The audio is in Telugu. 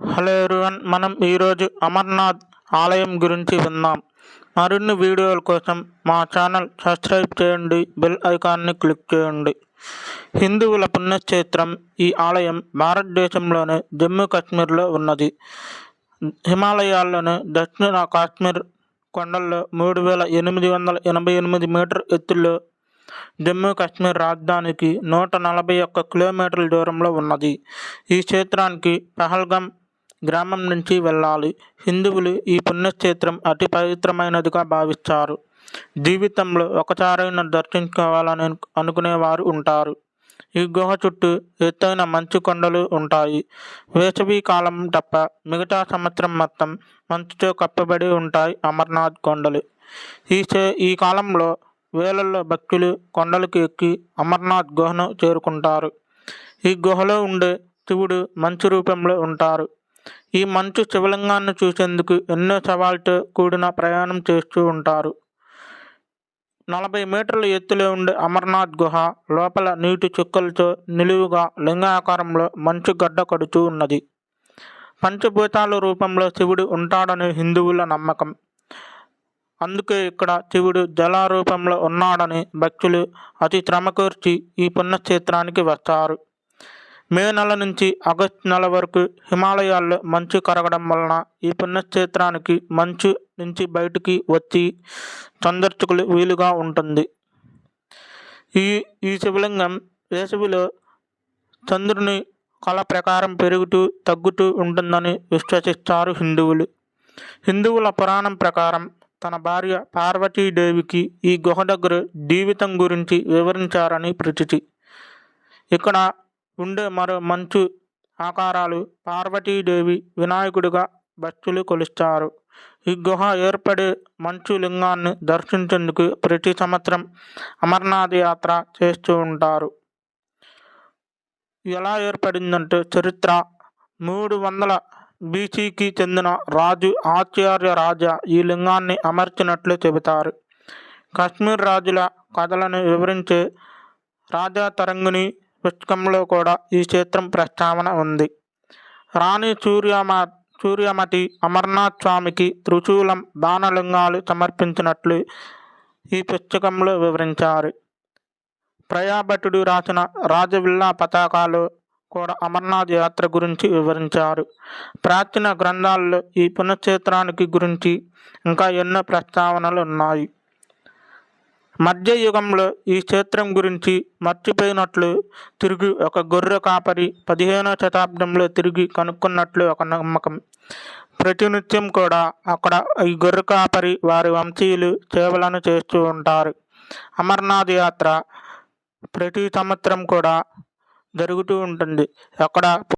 హలో ఎవరివన్ మనం ఈరోజు అమర్నాథ్ ఆలయం గురించి విందాం. మరిన్ని వీడియోల కోసం మా ఛానల్ సబ్స్క్రైబ్ చేయండి బెల్ ఐకాన్ని క్లిక్ చేయండి. హిందువుల పుణ్యక్షేత్రం ఈ ఆలయం భారతదేశంలోని జమ్మూ కాశ్మీర్లో ఉన్నది. హిమాలయాల్లోని దక్షిణ కాశ్మీర్ కొండల్లో మూడు వేల ఎనిమిది వందల ఎనభై ఎనిమిది మీటర్ ఎత్తులో జమ్మూ కాశ్మీర్ రాజధానికి నూట నలభై ఒక్క కిలోమీటర్ల దూరంలో ఉన్నది. ఈ క్షేత్రానికి పహల్గం గ్రామం నుంచి వెళ్ళాలి. హిందువులు ఈ పుణ్యక్షేత్రం అతి పవిత్రమైనదిగా భావిస్తారు. జీవితంలో ఒకసారైనా దర్శించుకోవాలని అనుకునేవారు ఉంటారు. ఈ గుహ చుట్టూ ఎత్తైన మంచు కొండలు ఉంటాయి. వేసవి కాలం తప్ప మిగతా సంవత్సరం మొత్తం మంచుతో కప్పబడి ఉంటాయి అమర్నాథ్ కొండలు. ఈ ఈ కాలంలో వేలల్లో భక్తులు కొండలకు ఎక్కి అమర్నాథ్ గుహను చేరుకుంటారు. ఈ గుహలో ఉండే శివుడు మంచు రూపంలో ఉంటారు. ఈ మంచు శివలింగాన్ని చూసేందుకు ఎన్నో సవాళ్ళతో కూడిన ప్రయాణం చేస్తూ ఉంటారు. నలభై మీటర్ల ఎత్తులో ఉండే అమర్నాథ్ గుహ లోపల నీటి చుక్కలతో నిలువుగా లింగాకారంలో మంచు గడ్డ కడుతూ ఉన్నది. పంచభూతాల రూపంలో శివుడు ఉంటాడని హిందువుల నమ్మకం. అందుకే ఇక్కడ శివుడు జలారూపంలో ఉన్నాడని భక్తులు అతి శ్రమకూర్చి ఈ పుణ్యక్షేత్రానికి వస్తారు. మే నెల నుంచి ఆగస్టు నెల వరకు హిమాలయాల్లో మంచు కరగడం వలన ఈ పుణ్యక్షేత్రానికి మంచు నుంచి బయటికి వచ్చి సందర్శకులు వీలుగా ఉంటుంది. ఈ ఈ శివలింగం వేసవిలో చంద్రుని కళ ప్రకారం పెరుగుతూ తగ్గుతూ ఉంటుందని విశ్వసిస్తారు హిందువులు. హిందువుల పురాణం ప్రకారం తన భార్య పార్వతీదేవికి ఈ గుహ దగ్గర జీవితం గురించి వివరించారని ప్రచితి ఇక్కడ ఉండే మరో మంచు ఆకారాలు పార్వతీదేవి వినాయకుడిగా భక్తులు కొలుస్తారు. ఈ గుహ ఏర్పడే మంచు లింగాన్ని దర్శించేందుకు ప్రతి సంవత్సరం అమర్నాథ్ యాత్ర చేస్తూ ఉంటారు. ఎలా ఏర్పడిందంటే చరిత్ర. మూడు వందల బీసీకి చెందిన రాజు ఆచార్య రాజా ఈ లింగాన్ని అమర్చినట్లు చెబుతారు. కాశ్మీర్ రాజుల కథలను వివరించే రాజా తరంగిణి పుస్తకంలో కూడా ఈ క్షేత్రం ప్రస్తావన ఉంది. రాణి సూర్యమా సూర్యమతి అమర్నాథ్ స్వామికి త్రిశూలం బాణలింగాలు సమర్పించినట్లు ఈ పుస్తకంలో వివరించారు. ప్రయాభటుడు రాసిన రాజవిల్లా పతాకాలు కూడా అమర్నాథ్ యాత్ర గురించి వివరించారు. ప్రాచీన గ్రంథాల్లో ఈ పుణ్యక్షేత్రానికి గురించి ఇంకా ఎన్నో ప్రస్తావనలు ఉన్నాయి. మధ్యయుగంలో ఈ క్షేత్రం గురించి మర్చిపోయినట్లు తిరిగి ఒక గొర్రె కాపరి పదిహేనవ శతాబ్దంలో తిరిగి కనుక్కున్నట్లు ఒక నమ్మకం. ప్రతినిత్యం కూడా అక్కడ ఈ గొర్రె కాపరి వారి వంశీయులు సేవలను చేస్తూ ఉంటారు. అమర్నాథ్ యాత్ర ప్రతి సంవత్సరం కూడా జరుగుతూ ఉంటుంది. అక్కడ